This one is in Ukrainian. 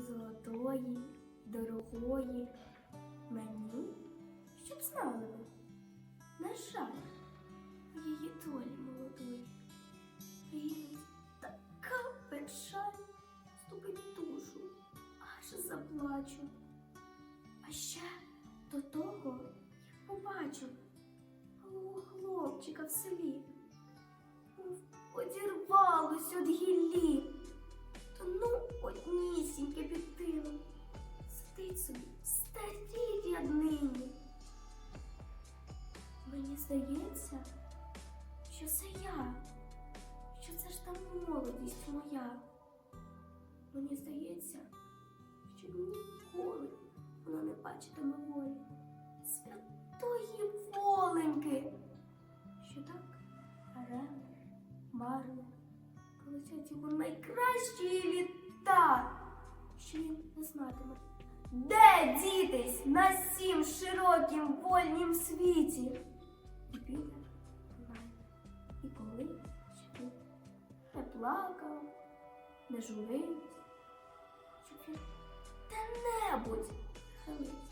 золотої, дорогої мені, щоб знали ви. На жаль, її долі молодої. Приїдеть така печаль, ступить душу, аж заплачу. А ще до того, як побачу малого хлопчика в селі, здається, що це я, що це ж та молодість моя. Мені здається, що ніколи вона не бачитиме волі святої воленьки, що так гаремо, марно, полетять його найкращі літа, що він не знатиме, де дітись на сім широкім вольнім світі. І мене. і коли сюди не плакав, не журить, щоб він де-небудь хилить.